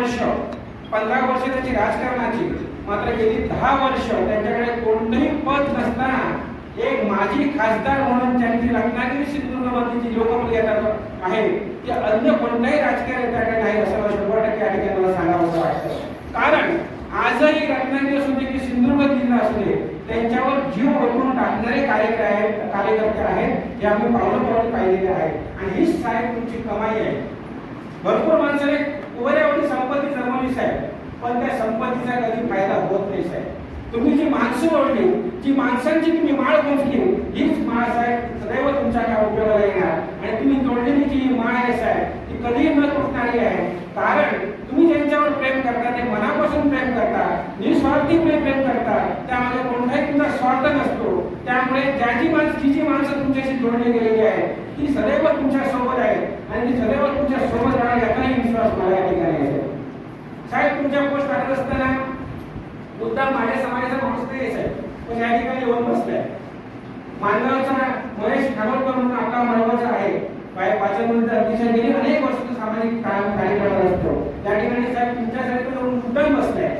वर्ष पंधरा वर्ष त्याची राजकारणाची मात्र गेली दहा वर्ष त्यांच्याकडे कोणतंही पद नसताना एक माजी खासदार म्हणून त्यांची रत्नागिरी सिंधुदुर्गमधली लोकप्रियता आहे ती अन्य कोणत्याही राजकीय नेत्याकडे नाही असं मला शंभर टक्के या त्यांना मला सांगावं वाटतं. कारण आजही रत्नागिरी असू दे की सिंधुदुर्ग जिल्हा असू दे त्यांच्यावर जीव ओढून टाकणारे कार्यकर्ते आहेत कार्यकर्ते आहेत हे आम्ही पावलं पावलं पाहिलेले आहे आणि हीच साहेब तुमची कमाई आहे. भरपूर माणसाने उभऱ्यावरती संपत्ती जमवली साहेब पण त्या संपत्तीचा होत नाही साहेब. तुम्ही जी माणसं ओळखली जी माणसांची तुम्ही माळ गुंफली हीच माळ साहेब सदैव तुमच्या काय उपयोगाला येणार. आणि तुम्ही जोडलेली जी माळ आहे साहेब ती कधीही न तुटणारी आहे. कारण तुम्ही ज्यांच्यावर प्रेम करता ते मनापासून प्रेम करता निस्वार्थीपणे प्रेम करता. त्यामध्ये कोणताही तुमचा स्वार्थ नसतो. त्यामुळे ज्याची माणसं जी जी माणसं तुमच्याशी जोडली गेलेली आहे ती सदैव तुमच्यासोबत आहे. आणि ती सदैव तुमच्यासोबत राहणार याचाही विश्वास मला या ठिकाणी आहे साहेब. तुमच्या पोस्ट आणत असताना मुद्दा माझ्या समाजाचा माणूस नाही आहे साहेब. पण या ठिकाणी येऊन बसलाय. मानगावचा महेश खानोलकर म्हणून आपला मानवाचा आहे. बाय पाचन अतिशय गेली अनेक वर्ष तो सामाजिक काम असतो. त्या ठिकाणी साहेब तुमच्यासारखं येऊन मुद्दाम बसलाय?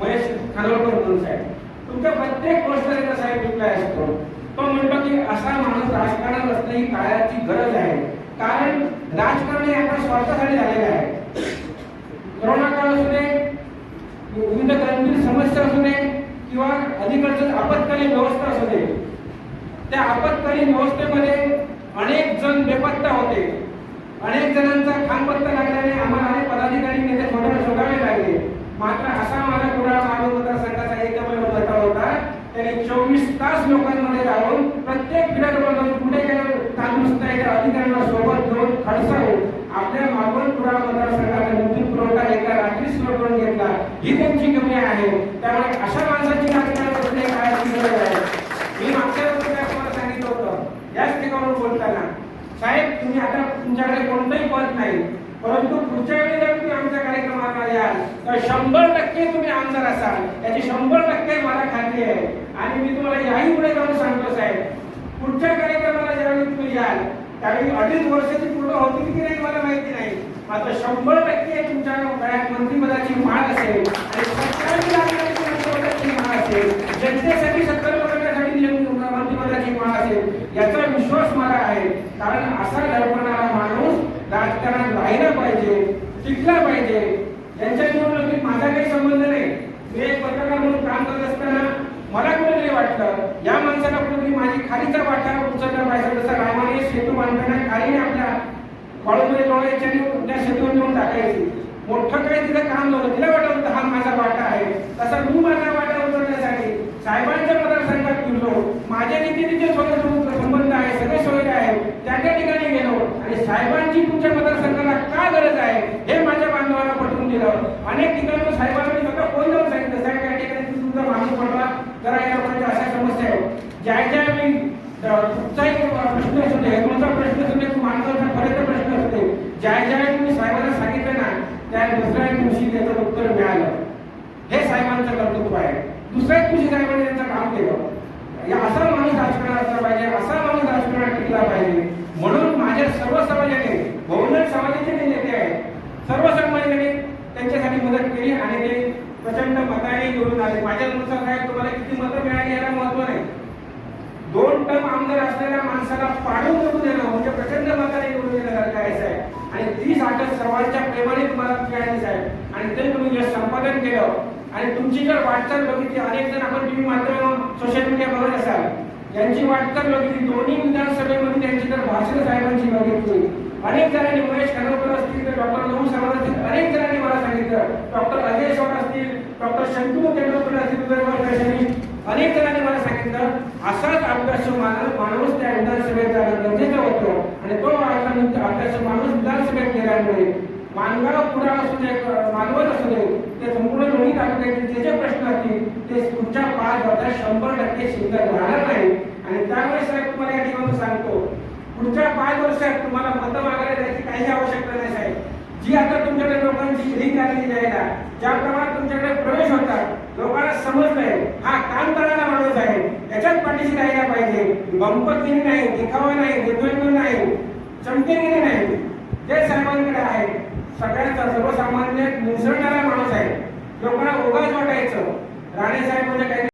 महेश खानोलकर म्हणून साहेब. तुमच्या प्रत्येक गोष्टीचा साहेब रिप्लाय असतो? तो म्हणतो की असा माणूस राजकारणात असणं ही काळाची गरज आहे. कारण राजकारण हे आपल्या स्वार्थासाठी झालेलं आहे कोरोना काळ असू दे विविध गंभीर समस्या असू दे किंवा अलीकडचं आपत्कालीन व्यवस्था असू दे. त्या आपत्कालीन व्यवस्थेमध्ये अनेक जण बेपत्ता होते. अनेक जणांचा खानपत्ता लागल्याने आम्हाला अनेक पदाधिकारी नेते सोडावे शोधावे लागले. मात्र असा माझा कुडाळ मानव मतदारसंघाचा एकमेव नेता होता. त्याने चोवीस तास लोकांमध्ये राहून प्रत्येक पिरियडमध्ये कुठे काय तांदूळ त्या अधिकाऱ्यांना सोबत घेऊन खडसावून आपल्या मागून कुडाळ मतदारसंघाचा विद्युत पुरवठा एका रात्री सुरू करून घेतला. ही त्यांची कमी आहे त्यामुळे अशा माणसाची राजकारण करणे काय गरज आहे मी मागच्या वेळेस तुम्हाला सांगितलं होतं याच ठिकाणावर बोलताना साहेब तुम्ही आता तुमच्याकडे कोणतंही पद नाही परंतु पुढच्या वेळी जर तुम्ही आमच्या कार्यक्रमाला याल तर शंभर टक्के तुम्ही आमदार असाल. याची शंभर टक्के मला खात्री आहे. आणि मी तुम्हाला याही पुढे जाऊन सांगतो साहेब पुढच्या कार्यक्रमाला ज्यावेळी तुम्ही याल त्यावेळी अडीच वर्षाची पूर्ण होतील की नाही मला माहिती नाही. मात्र शंभर टक्के तुमच्या गळ्यात मंत्रिपदाची मान असेल आणि सत्तावी लागणारी मंत्रिपदाची माळ असेल जनतेसाठी सत्तर करण्यासाठी मंत्रिपदाची माळ असेल याचा विश्वास मला आहे. कारण असा घडवणारा माणूस राजकारणात राहिला पाहिजे टिकला पाहिजे. यांच्या निवडणुकीत माझा काही संबंध नाही. मी एक पत्रकार म्हणून काम करत असताना मला कुठेतरी वाटलं? या माणसाला कुठेतरी माझी खालीचा वाटा उचलला पाहिजे? जसं रामाने सेतू बांधताना खालीने आपल्या बाळूमध्ये डोळ्याच्या आणि त्या सेतूवर नेऊन टाकायची. मोठं काही तिथं काम नव्हतं. तिला वाटत होतं हा माझा वाटा आहे. तसा मी माझा वाटा उचलण्यासाठी साहेबांच्या मतदारसंघात फिरलो. माझ्या नीतीने तिथे स्वतः संबंध आहे सगळे सोयरे आहेत त्या त्या ठिकाणी गेलो. आणि साहेबांची तुमच्या मतदारसंघाला का गरज आहे? हे माझ्या बांधवांना पटवून दिलं. अनेक ठिकाणी साहेबांना मी स्वतः फोन जाऊन सांगितलं साहेब त्या ठिकाणी तुमचा मागणी पडला. जरा या लोकांच्या अशा समस्या आहेत. ज्या ज्या मी कुठचाही प्रश्न असू दे कोणता प्रश्न असू दे माणसाचा खरेचा प्रश्न असू दे. ज्या ज्या तुम्ही साहेबांना सांगितलं ना त्या दुसऱ्या दिवशी त्याचं उत्तर मिळालं. हे साहेबांचं कर्तृत्व आहे. दुसऱ्याच दिवशी साहेबांनी त्यांचं काम केलं या असा माणूस राजकारणात असला पाहिजे असा माणूस राजकारणात टिकला पाहिजे म्हणून माझ्या सर्व समाजाने बहुजन समाजाचे जे नेते आहेत सर्व समाजाने त्यांच्यासाठी मदत केली आणि ते प्रचंड मताने निवडून आले. माझ्यानुसार साहेब तुम्हाला किती मतं मिळाली याला महत्त्व नाही. दोन टर्म आमदार असलेल्या माणसाला पाडून करून देणं म्हणजे प्रचंड मताने निवडून देण्यासारखं आहे साहेब. आणि ती आठ सर्वांच्या प्रेमाने तुम्हाला मिळाली साहेब. आणि ते तुम्ही यश संपादन केलं आणि तुमची जर वाटचाल बघितली अनेक जण आपण टीव्ही माध्यम सोशल मीडिया बघत असाल यांची वाटचाल बघितली दोन्ही विधानसभेमध्ये त्यांची जर भाषण साहेबांची बघितली. अनेक जणांनी महेश खानोकर असतील तर डॉक्टर नऊ सावंत मला डॉक्टर अजय शॉट असतील डॉक्टर शंकू तेंडुलकर असतील विदर्भ अनेक जणांनी मला सांगितलं असाच अभ्यास माणूस माणूस त्या विधानसभेत जाणं गरजेचं होतं. आणि तो अभ्यास माणूस विधानसभेत गेल्यामुळे मानगाव कुडाळ असू दे मानवत असू दे ते संपूर्ण लोणी तालुक्यातील जे जे प्रश्न असतील ते पुढच्या पाच वर्षात शंभर टक्के शिल्लक राहणार नाही. आणि त्यामुळे साहेब तुम्हाला या ठिकाणी सांगतो पुढच्या पाच वर्षात तुम्हाला मतं मागायला जायची काही आवश्यकता नाही साहेब. जी आता तुमच्याकडे द्यायला ज्या प्रमाणात तुमच्याकडे प्रवेश होतात लोकांना समजलंय हा काम करणारा माणूस आहे. याच्याच पाठीशी राहायला पाहिजे. बंपतगिरी नाही दिखावा नाही दिव्यांग नाही चमकेगिरी नाही. जे साहेबांकडे आहे सगळ्यांचा सर्वसामान्य मिसळणारा माणूस आहे. लोकांना उगाच वाटायचं. राणे साहेब म्हणजे काही